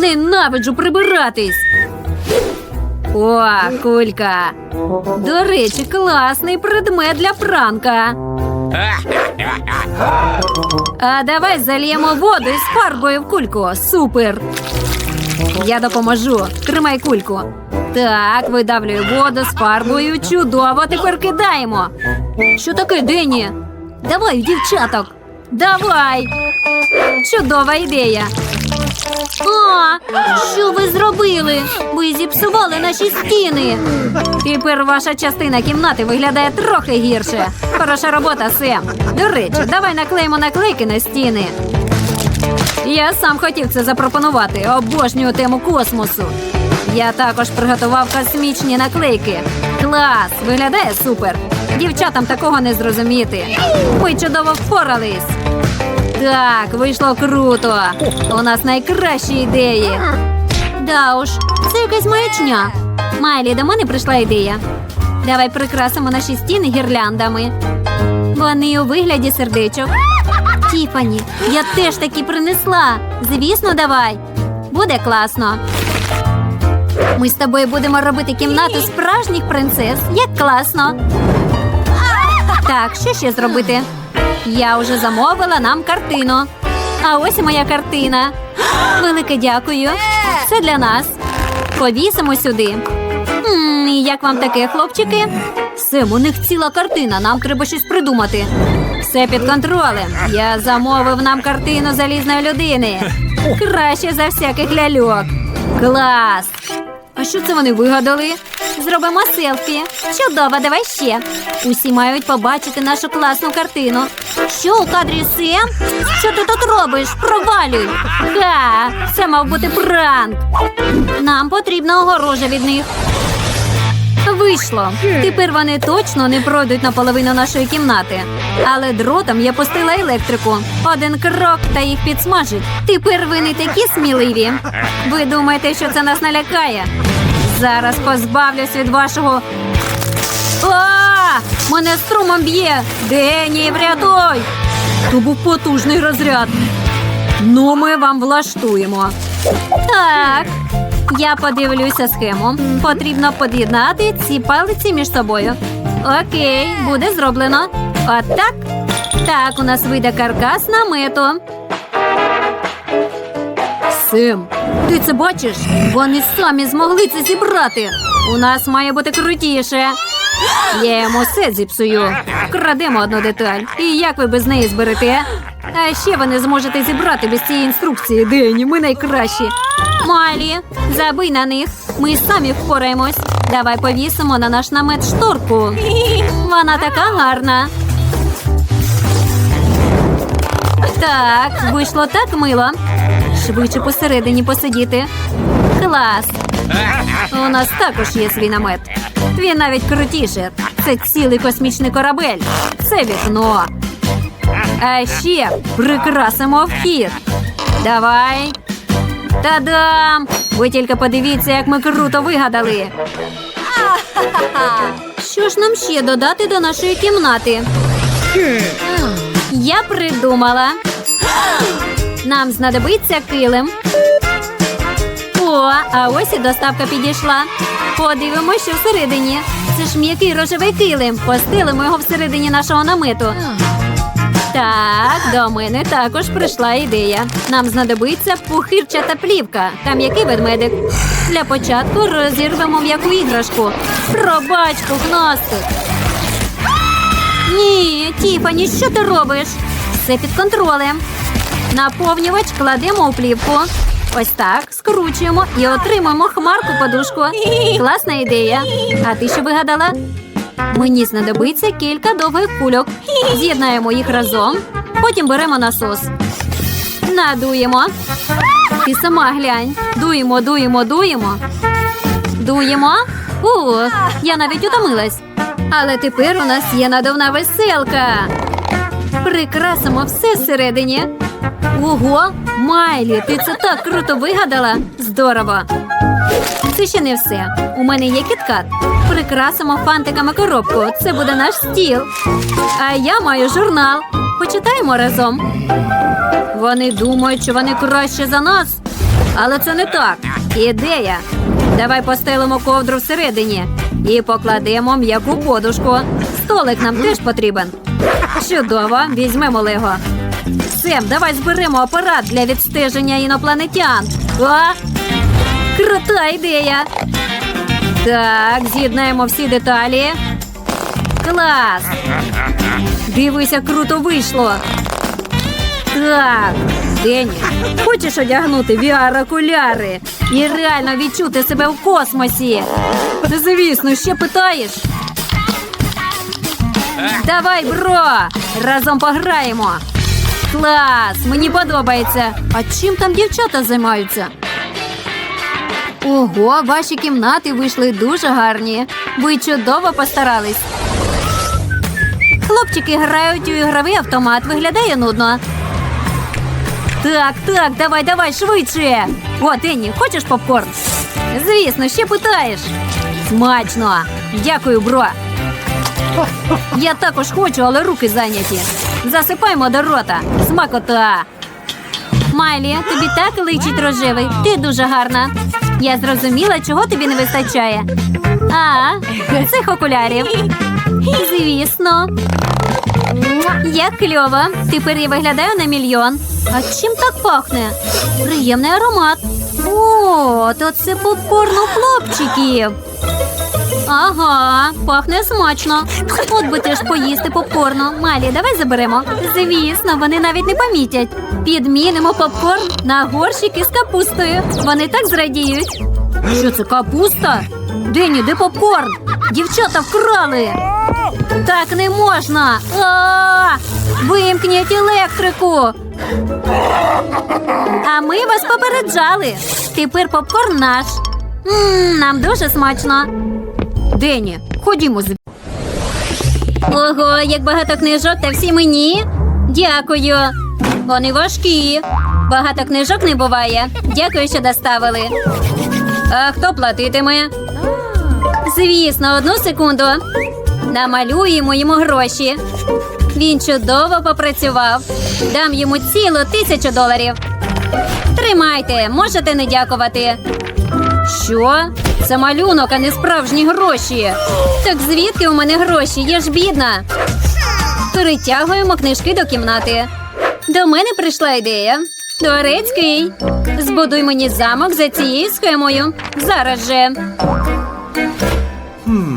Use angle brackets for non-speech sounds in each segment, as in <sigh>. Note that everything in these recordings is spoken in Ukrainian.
Ненавиджу прибиратись. О, кулька. До речі, класний предмет для пранка. А давай зальємо воду із фарбою в кульку. Супер. Я допоможу. Тримай кульку. Так, видавлюю воду з фарбою. Чудово, тепер кидаємо. Що таке, Дені? Давай, дівчаток. Давай. Чудова ідея. О, що ви зробили? Ви зіпсували наші стіни. Тепер ваша частина кімнати виглядає трохи гірше. Хороша робота, Сем. До речі, давай наклеїмо наклейки на стіни. Я сам хотів це запропонувати. Обожнюю тему космосу. Я також приготував космічні наклейки. Клас! Виглядає супер. Дівчатам такого не зрозуміти. Ми чудово впорались. Так, вийшло круто. У нас найкращі ідеї. Да уж, це якась маячня. Майлі, до мене прийшла ідея. Давай прикрасимо наші стіни гірляндами. Вони у вигляді сердечок. Тіфані, я теж такі принесла. Звісно, давай. Буде класно. Ми з тобою будемо робити кімнату справжніх принцес. Як класно. Так, що ще зробити? Я вже замовила нам картину. А ось і моя картина. <gasps> Велике дякую. Це для нас. Повісимо сюди. М, і як вам таке, хлопчики? Сем, у них ціла картина. Нам треба щось придумати. Все під контролем. Я замовив нам картину залізної людини. Краще за всяких ляльок. Клас! А що це вони вигадали? Зробимо селфі. Чудово, давай ще. Усі мають побачити нашу класну картину. Що у кадрі Сем? Що ти тут робиш? Провалюй. Ха, це мав бути пранк. Нам потрібна огорожа від них. Вийшло. Тепер вони точно не пройдуть наполовину нашої кімнати. Але дротом я пустила електрику. Один крок та їх підсмажить. Тепер ви не такі сміливі. Ви думаєте, що це нас налякає? Зараз позбавлюсь від вашого. А! Мене струмом б'є! Дені, врятуй! То був потужний розряд. Ну, ми вам влаштуємо. Так. Я подивлюся схему. Потрібно під'єднати ці палиці між собою. Окей, буде зроблено. Отак. Так, у нас вийде каркас намету. Сим, ти це бачиш? Вони самі змогли це зібрати. У нас має бути крутіше. Я йому все зіпсую. Крадемо одну деталь. І як ви без неї зберете? А ще ви не зможете зібрати без цієї інструкції. Дені, ми найкращі. Малі, забий на них. Ми самі впораємось. Давай повісимо на наш намет шторку. Вона така гарна. Так, вийшло так мило. Швидше посередині посидіти. Клас. У нас також є свій намет. Він навіть крутіше. Це цілий космічний корабель. Це вікно. А ще прикрасимо вхід. Давай. Та-дам! Ви тільки подивіться, як ми круто вигадали. Що ж нам ще додати до нашої кімнати? Я придумала. Нам знадобиться килим. О, а ось і доставка підійшла. Подивимося, що всередині. Це ж м'який рожевий килим. Постелимо його всередині нашого намету. Так, до мене також прийшла ідея. Нам знадобиться пухирчата плівка та м'який ведмедик. Для початку розірвемо м'яку іграшку. Пробач, пухнастик. Ні, Тіфані, що ти робиш? Все під контролем. Наповнювач кладемо у плівку. Ось так, скручуємо і отримаємо хмарку подушку. Класна ідея. А ти що вигадала? Мені знадобиться кілька довгих кульок. З'єднаємо їх разом. Потім беремо насос. Надуємо. Ти сама глянь. Дуємо, дуємо, дуємо. Дуємо. У, я навіть утомилась. Але тепер у нас є надувна веселка. Прикрасимо все всередині. Ого, Майлі, ти це так круто вигадала. Здорово. Це ще не все. У мене є кіткат. Прикрасимо фантиками коробку. Це буде наш стіл. А я маю журнал. Почитаємо разом. Вони думають, що вони краще за нас. Але це не так. Ідея. Давай постелимо ковдру всередині і покладемо м'яку подушку. Столик нам теж потрібен. Чудово, візьмемо Лего. Сем, давай зберемо апарат для відстеження інопланетян. А? Крута ідея. Так, з'єднаємо всі деталі. Клас! Дивися, круто вийшло. Так, Дені, хочеш одягнути VR-окуляри і реально відчути себе в космосі? Звісно, ще питаєш. Давай, бро! Разом пограємо. Клас! Мені подобається. А чим там дівчата займаються? Ого, ваші кімнати вийшли дуже гарні. Ви чудово постарались. Хлопчики грають у ігровий автомат. Виглядає нудно. Так, так, давай, давай, швидше. О, Денні, хочеш попкорн? Звісно, ще питаєш. Смачно. Дякую, бро. Я також хочу, але руки зайняті. Засипаємо до рота. Смакота. Майлі, тобі так личить рожевий. Ти дуже гарна. Я зрозуміла, чого тобі не вистачає. А, цих окулярів. Звісно. Як кльово. Тепер я виглядаю на мільйон. А чим так пахне? Приємний аромат. О, то це попкорн у хлопчиків. Ага, пахне смачно. От би теж поїсти попкорну. Малі, давай заберемо. Звісно, вони навіть не помітять. Підмінимо попкорн на горщики з капустою. Вони так зрадіють. Що це капуста? Дені, де попкорн? Дівчата вкрали. Так не можна. Вимкніть електрику. А ми вас попереджали. Тепер попкорн наш. Нам дуже смачно. Дені, ходімо з. Ого, як багато книжок, та всі мені. Дякую. Вони важкі. Багато книжок не буває. Дякую, що доставили. А хто платитиме? Звісно, одну секунду. Намалюємо йому гроші. Він чудово попрацював. Дам йому цілу тисячу доларів. Тримайте, можете не дякувати. Що? Це малюнок, а не справжні гроші. Так звідки у мене гроші? Я ж бідна. Перетягуємо книжки до кімнати. До мене прийшла ідея. Дворецький. Збудуй мені замок за цією схемою. Зараз же.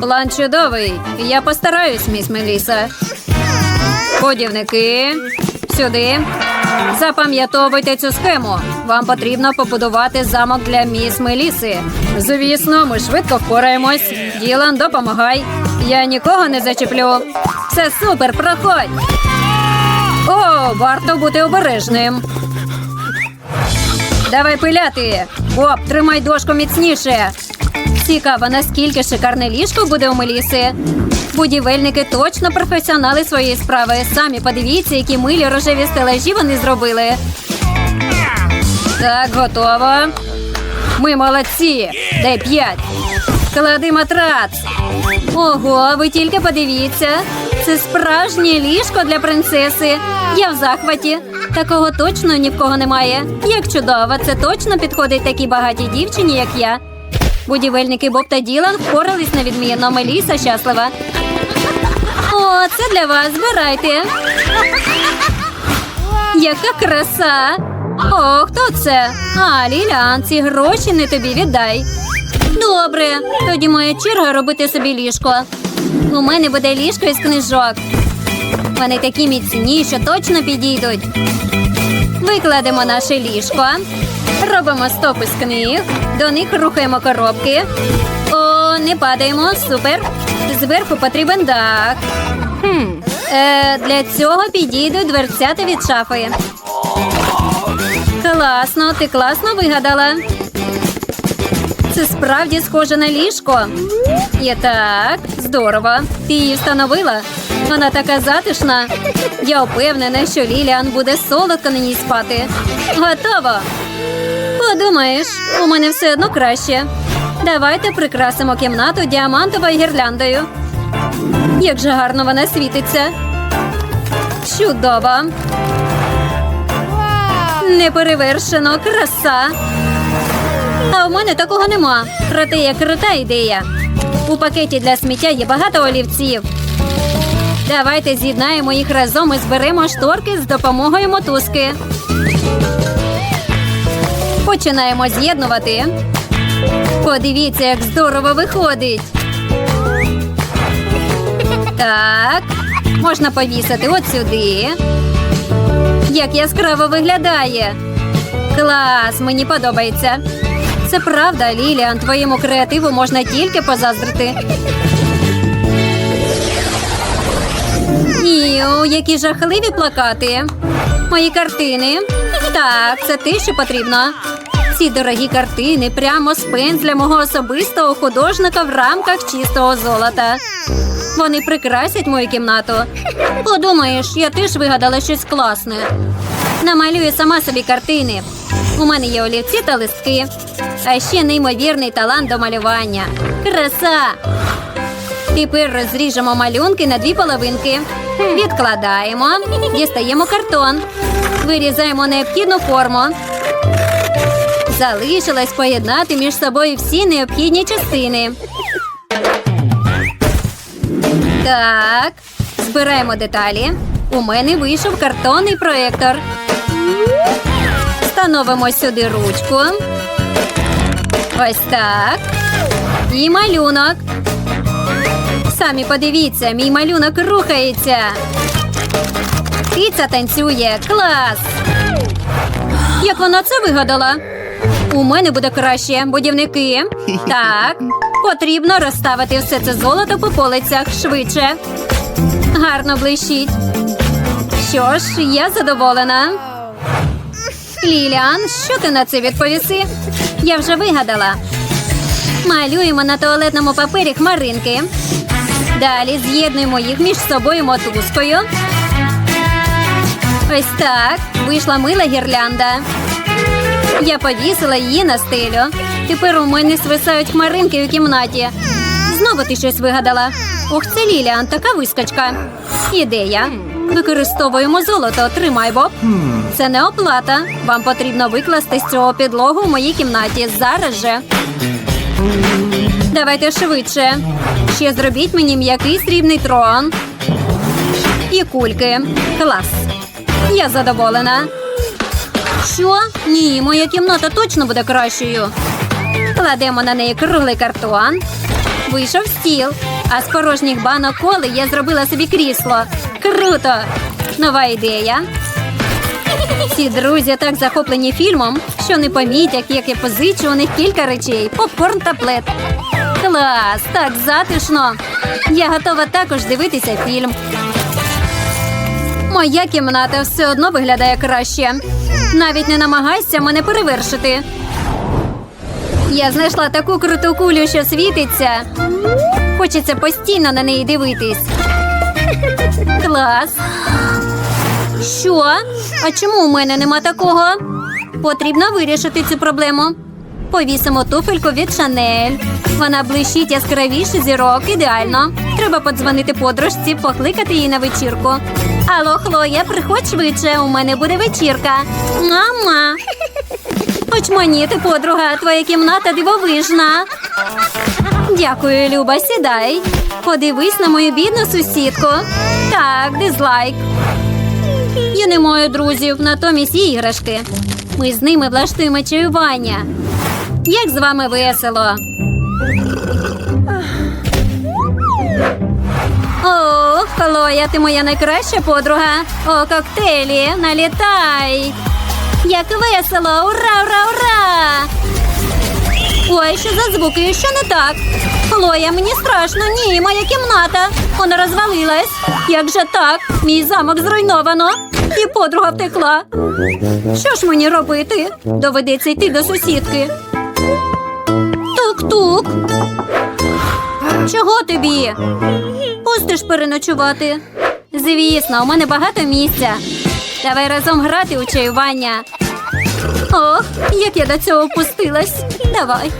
План чудовий. Я постараюсь, міс Меліса. Подівники. Сюди. Запам'ятовуйте цю схему. Вам потрібно побудувати замок для міс Меліси. Звісно, ми швидко впораємось. Ділан, допомагай. Я нікого не зачеплю. Все супер, проходь. О, варто бути обережним. Давай пиляти. Боб, тримай дошку міцніше. Цікаво, наскільки шикарне ліжко буде у Меліси. Будівельники точно професіонали своєї справи. Самі подивіться, які милі рожеві стелажі вони зробили. Так, готово. Ми молодці. Дай п'ять. Клади матрац. Ого, ви тільки подивіться. Це справжнє ліжко для принцеси. Я в захваті. Такого точно ні в кого немає. Як чудово, це точно підходить такій багатій дівчині, як я. Будівельники Боб та Ділан впорались на відмінно. Меліса щаслива. О, це для вас. Збирайте. Яка краса! О, хто це? А, Лілян, ці гроші не тобі віддай. Добре, тоді моя черга робити собі ліжко. У мене буде ліжко із книжок. Вони такі міцні, що точно підійдуть. Викладемо наше ліжко, робимо стопи з книг, до них рухаємо коробки. О, не падаємо, супер. Зверху потрібен дах. Хм. Е, для цього підійдуть дверцята від шафи. Класно, ти класно вигадала. Це справді схоже на ліжко. І так, здорово. Ти її встановила. Вона така затишна. Я впевнена, що Ліліан буде солодко на ній спати. Готово. Подумаєш, у мене все одно краще. Давайте прикрасимо кімнату діамантовою гірляндою. Як же гарно вона світиться. Чудово. Неперевершено, краса. А в мене такого нема. Проте є крута ідея. У пакеті для сміття є багато олівців. Давайте з'єднаємо їх разом і зберемо шторки з допомогою мотузки. Починаємо з'єднувати. Подивіться, як здорово виходить. Так, можна повісити от сюди. Як яскраво виглядає. Клас, мені подобається. Це правда, Ліліан, твоєму креативу можна тільки позаздрити. Іу, які жахливі плакати. Мої картини. Так, це те, що потрібно. Ці дорогі картини прямо з пензля мого особистого художника в рамках чистого золота. Вони прикрасять мою кімнату. Подумаєш, я теж вигадала щось класне. Намалюю сама собі картини. У мене є олівці та листки, а ще неймовірний талант до малювання. Краса! Тепер розріжемо малюнки на дві половинки. Відкладаємо, дістаємо картон, вирізаємо необхідну форму. Залишилось поєднати між собою всі необхідні частини. Так, збираємо деталі. У мене вийшов картонний проєктор. Встановимо сюди ручку. Ось так. І малюнок. Самі подивіться, мій малюнок рухається. Киця танцює. Клас! Як вона це вигадала? У мене буде краще, будівники. <laughs> Так, потрібно розставити все це золото по полицях швидше. Гарно блищить. Що ж, я задоволена. Ліліан, що ти на це відповіси? Я вже вигадала. Малюємо на туалетному папері хмаринки. Далі з'єднуємо їх між собою мотузкою. Ось так. Вийшла мила гірлянда. Я повісила її на стелю. Тепер у мене свисають хмаринки у кімнаті. Знову ти щось вигадала. Ох, це Ліліан, така вискочка. Ідея. Використовуємо золото. Тримай, Боб. Це не оплата. Вам потрібно викласти з цього підлогу в моїй кімнаті зараз же. Давайте швидше. Ще зробіть мені м'який срібний трон. І кульки. Клас. Я задоволена. Що? Ні, моя кімната точно буде кращою. Кладемо на неї круглий картон. Вийшов стіл. А з порожніх банок коли я зробила собі крісло. Круто! Нова ідея. Ці друзі так захоплені фільмом, що не помітять, як я позичу у них кілька речей: попкорн та плед. Клас, так затишно. Я готова також дивитися фільм. Моя кімната все одно виглядає краще. Навіть не намагайся мене перевершити. Я знайшла таку круту кулю, що світиться. Хочеться постійно на неї дивитись. Клас. Що? А чому у мене нема такого? Потрібно вирішити цю проблему. Повісимо туфельку від Шанель. Вона блищить яскравіше зірок. Ідеально. Треба подзвонити подружці, покликати її на вечірку. Алло, Хлоя, приходь швидше. У мене буде вечірка. Мама. Очманіти, подруга, твоя кімната дивовижна. Дякую, Люба, сідай. Подивись на мою бідну сусідку. Так, дизлайк. Я не маю друзів, натомість іграшки. Ми з ними влаштуємо чаювання. Як з вами весело? О, Хлоя, ти моя найкраща подруга. О, коктейлі, налітай. Як весело! Ура, ура, ура! Ой, що за звуки? Що не так? Хлоя, мені страшно. Ні, моя кімната. Вона розвалилась. Як же так? Мій замок зруйновано. І подруга втекла. Що ж мені робити? Доведеться йти до сусідки. Тук-тук. Чого тобі? Пустиш переночувати. Звісно, у мене багато місця. Давай разом грати у чаювання. Ох, як я до цього впустилась. Давай.